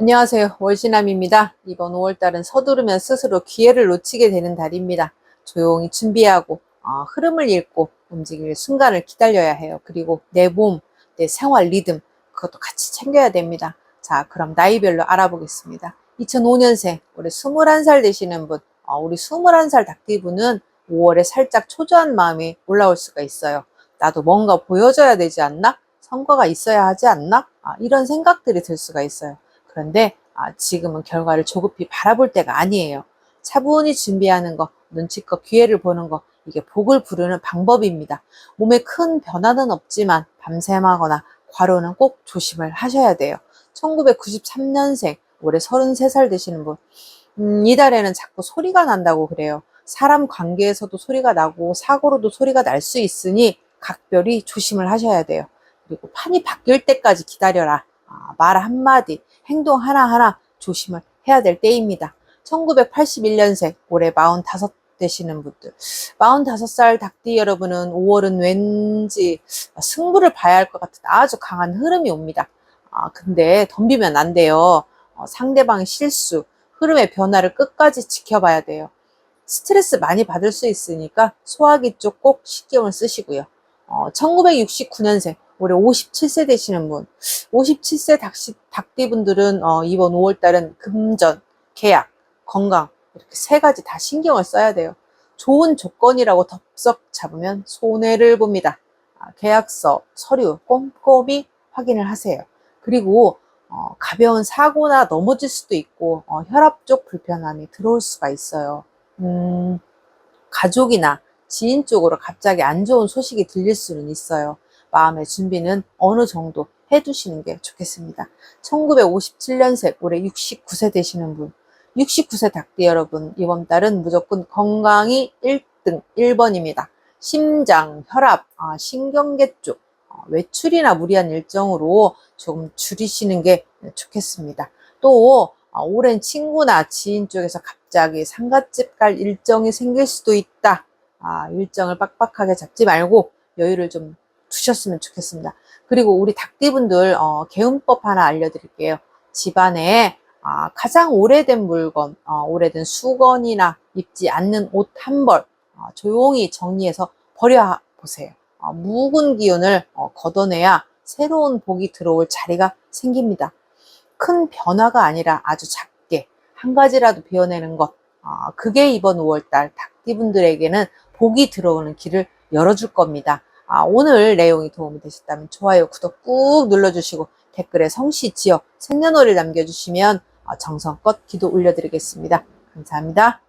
안녕하세요. 월시남입니다. 이번 5월달은 서두르면 스스로 기회를 놓치게 되는 달입니다. 조용히 준비하고 어, 흐름을 읽고 움직일 순간을 기다려야 해요. 그리고 내 몸, 내 생활 리듬 그것도 같이 챙겨야 됩니다. 자, 그럼 나이별로 알아보겠습니다. 2005년생, 올해 21살 되시는 분, 어, 우리 21살 닭띠분은 5월에 살짝 초조한 마음이 올라올 수가 있어요. 나도 뭔가 보여줘야 되지 않나? 성과가 있어야 하지 않나? 아, 이런 생각들이 들 수가 있어요. 그런데 아, 지금은 결과를 조급히 바라볼 때가 아니에요. 차분히 준비하는 거, 눈치껏 기회를 보는 거, 이게 복을 부르는 방법입니다. 몸에 큰 변화는 없지만 밤샘하거나 과로는 꼭 조심을 하셔야 돼요. 1993년생, 올해 33살 되시는 분. 음, 이달에는 자꾸 소리가 난다고 그래요. 사람 관계에서도 소리가 나고 사고로도 소리가 날 수 있으니 각별히 조심을 하셔야 돼요. 그리고 판이 바뀔 때까지 기다려라. 아, 말 한마디, 행동 하나하나 조심을 해야 될 때입니다. 1981년생, 올해 45 되시는 분들. 45살 닭띠 여러분은 5월은 왠지 승부를 봐야 할 것 같은 아주 강한 흐름이 옵니다. 아, 근데 덤비면 안 돼요. 어, 상대방의 실수, 흐름의 변화를 끝까지 지켜봐야 돼요. 스트레스 많이 받을 수 있으니까 소화기 쪽꼭 신경을 쓰시고요. 어, 1969년생, 올해 57세 되시는 분, 57세 닭시, 닭띠분들은 어, 이번 5월달은 금전, 계약, 건강 이렇게 세 가지 다 신경을 써야 돼요. 좋은 조건이라고 덥석 잡으면 손해를 봅니다. 아, 계약서, 서류 꼼꼼히 확인을 하세요. 그리고 어, 가벼운 사고나 넘어질 수도 있고 어, 혈압 쪽 불편함이 들어올 수가 있어요. 음, 가족이나 지인 쪽으로 갑자기 안 좋은 소식이 들릴 수는 있어요. 마음의 준비는 어느 정도 해두시는 게 좋겠습니다. 1957년생, 올해 69세 되시는 분. 69세 닭띠 여러분, 이번 달은 무조건 건강이 1등, 1번입니다. 심장, 혈압, 아, 신경계 쪽, 어, 외출이나 무리한 일정으로 조금 줄이시는 게 좋겠습니다. 또, 어, 오랜 친구나 지인 쪽에서 갑자기 상갓집 갈 일정이 생길 수도 있다. 아, 일정을 빡빡하게 잡지 말고 여유를 좀 두셨으면 좋겠습니다. 그리고 우리 닭띠분들 어, 개운법 하나 알려드릴게요. 집안에 아, 가장 오래된 물건, 어, 오래된 수건이나 입지 않는 옷 한 벌, 어, 조용히 정리해서 버려 보세요. 어, 묵은 기운을 어, 걷어내야 새로운 복이 들어올 자리가 생깁니다. 큰 변화가 아니라 아주 작게 한 가지라도 베어내는 것, 어, 그게 이번 5월달 닭띠분들에게는 복이 들어오는 길을 열어줄 겁니다. 아, 오늘 내용이 도움이 되셨다면 좋아요, 구독 꾹 눌러주시고 댓글에 성시, 지역, 생년월일 남겨주시면 어, 정성껏 기도 올려드리겠습니다. 감사합니다.